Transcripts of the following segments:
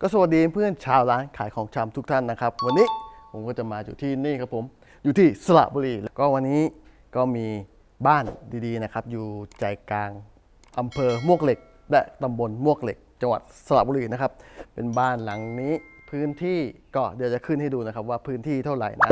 ก็สวัสดีเพื่อนชาวร้านขายของชำทุกท่านนะครับ วันนี้ผมก็จะมาอยู่ที่นี่ครับผม อยู่ที่สระบุรีแล้วก็วันนี้ก็มีบ้านดีๆนะครับ อยู่ใจกลางอำเภอมวกเหล็ก และตำบลมวกเหล็ก จังหวัดสระบุรีนะครับ เป็นบ้านหลังนี้พื้นที่ก็เดี๋ยวจะขึ้นให้ดูนะครับว่าพื้นที่เท่าไหร่นะ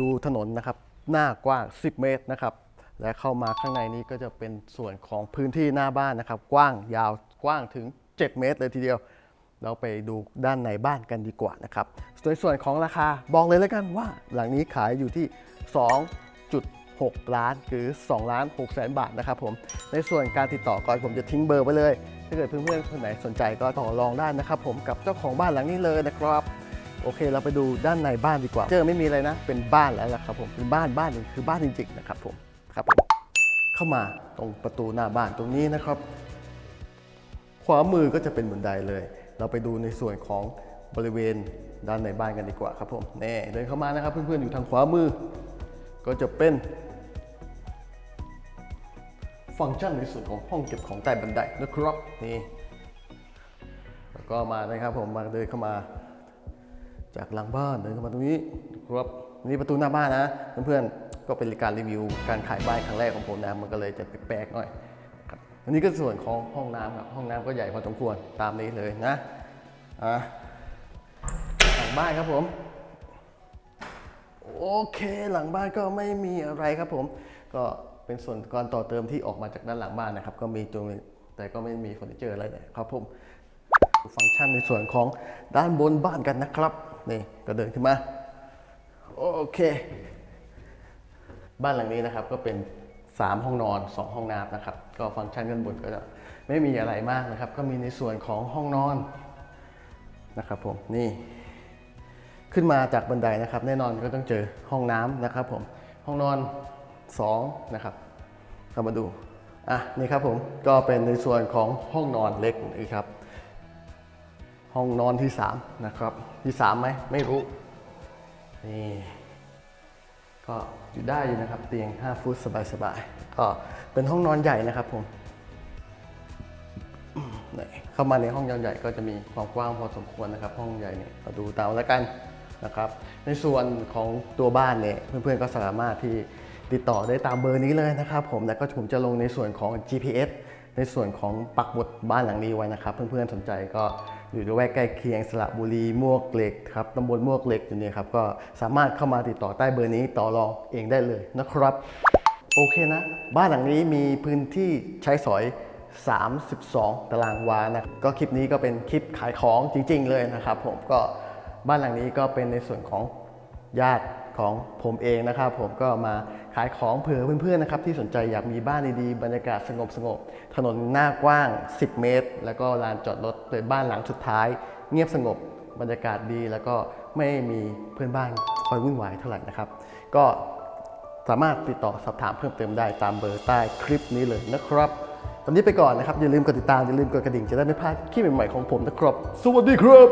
ดูถนนนะครับ หน้ากว้าง 10 เมตรนะครับ และเข้ามาข้างในนี้ก็จะเป็นส่วนของพื้นที่หน้าบ้านนะครับ กว้างยาวกว้างถึง 7 เมตรเลยทีเดียว เราไปดูด้านในบ้านกันดีกว่านะครับส่วนส่วนของราคาบอกเลยแล้วกันว่า หลังนี้ขายอยู่ที่ 2.6 ล้านหรือ2ล้าน6แสนบาทนะครับผมในส่วนการติดต่อก็ผมจะทิ้งเบอร์ไว้เลย ถ้าเกิดเพื่อนๆคนไหนสนใจก็ต่อรองได้นะครับ ผมกับเจ้าของบ้านหลังนี้เลยนะครับ โอเค เราไปดูด้านในบ้านดีกว่า เจอไม่มีอะไรนะ เป็นบ้านแล้วล่ะครับผมเป็นบ้านบ้านหนึงคือบ้านจริงๆนะครับผมครับผมเข้ามาตรงประตูหน้าบ้านตรงนี้นะครับ ขวามือก็จะเป็นบันไดเลย เราไปดูในส่วนของบริเวณด้านในบ้านกันดีกว่าครับผมนี่เดินเข้ามานะครับ เพื่อนๆอยู่ทางขวามือ ก็จะเป็น ฟังก์ชันในส่วนของห้องเก็บของใต้บันไดนะครับนี่แล้วก็มานะครับผมมาเดินเข้ามา จากหลังบ้านเดินเข้ามาตรงนี้ครับนี่ประตูหน้าบ้านนะเพื่อนๆก็เป็นการรีวิวการขายบ้านครั้งแรกของผมนะมันก็เลยจะแปลกๆหน่อยครับอันนี้ก็ส่วนของห้องน้ำครับห้องน้ำก็ใหญ่พอสมควรตามนี้เลยนะอะหลังบ้านครับผม โอเคหลังบ้านก็ไม่มีอะไรครับผม ก็เป็นส่วนการต่อเติมที่ออกมาจากด้านหลังบ้านนะครับ ก็มีตรงนี้แต่ก็ไม่มีเฟอร์นิเจอร์อะไรเลยครับผมฟังก์ชันในส่วนของด้านบนบ้านกันนะครับ นี่ก็เดินขึ้นมา โอเค บ้านหลังนี้นะครับก็เป็น 3 ห้องนอน 2 ห้องน้ำนะครับ ก็ฟังก์ชันด้านบนก็จะไม่มีอะไรมากนะครับ ก็มีในส่วนของห้องนอนนะครับผมนี่ขึ้นมาจากบันไดนะครับ แน่นอนก็ต้องเจอห้องน้ำนะครับ ผมห้องนอน2นะครับเข้ามาดูอะนี่ครับผมก็เป็นในส่วนของห้องนอนเล็กนี่ครับ ห้องนอนที่ 3 นะครับ ที่3ไหมไม่รู้ นี่ก็อยู่ได้อยู่นะครับ เตียง 5 ฟุตสบายๆก็เป็นห้องนอนใหญ่นะครับผมอืมนี่เข้ามาในห้องนอนใหญ่ก็จะมีความกว้างพอสมควรนะครับ ห้องใหญ่เนี่ยก็ดูตามแล้วกันนะครับ ในส่วนของตัวบ้านเนี่ยเพื่อนๆก็สามารถที่ติดต่อได้ตามเบอร์นี้เลยนะครับ ผมแล้วก็ผมจะลงในส่วนของ GPS ในส่วนของปักหมุดบ้านหลังนี้ไว้นะครับ เพื่อนๆสนใจก็ อยู่ระแวกใกล้เคียงสระบุรีมวกเหล็กครับตำบลมวกเหล็กอยู่นี่ครับก็สามารถเข้ามาติดต่อใต้เบอร์นี้ต่อรองเองได้เลยนะครับ โอเคนะ บ้านหลังนี้มีพื้นที่ใช้สอย 32 ตารางวานะก็คลิปนี้ก็เป็นคลิปขายของจริง ๆ เลยนะครับ ผมก็บ้านหลังนี้ก็เป็นในส่วนของญาติของผมเองนะครับ ผมก็มา ขายของเผื่อเพื่อนๆนะครับที่สนใจอยากมีบ้านดีๆ บรรยากาศสงบๆถนนหน้ากว้าง 10 เมตร แล้วก็ลานจอดรถเป็นบ้านหลังสุดท้าย เงียบสงบบรรยากาศดีแล้วก็ไม่มีเพื่อนบ้านคอยวุ่นวายเท่าไหร่นะครับ ก็สามารถติดต่อสอบถามเพิ่มเติมได้ตามเบอร์ใต้คลิปนี้เลยนะครับตอนนี้ไปก่อนนะครับอย่าลืมกดติดตามอย่าลืมกดกระดิ่งจะได้ไม่พลาดคลิปใหม่ๆของผมนะครับ สวัสดีครับ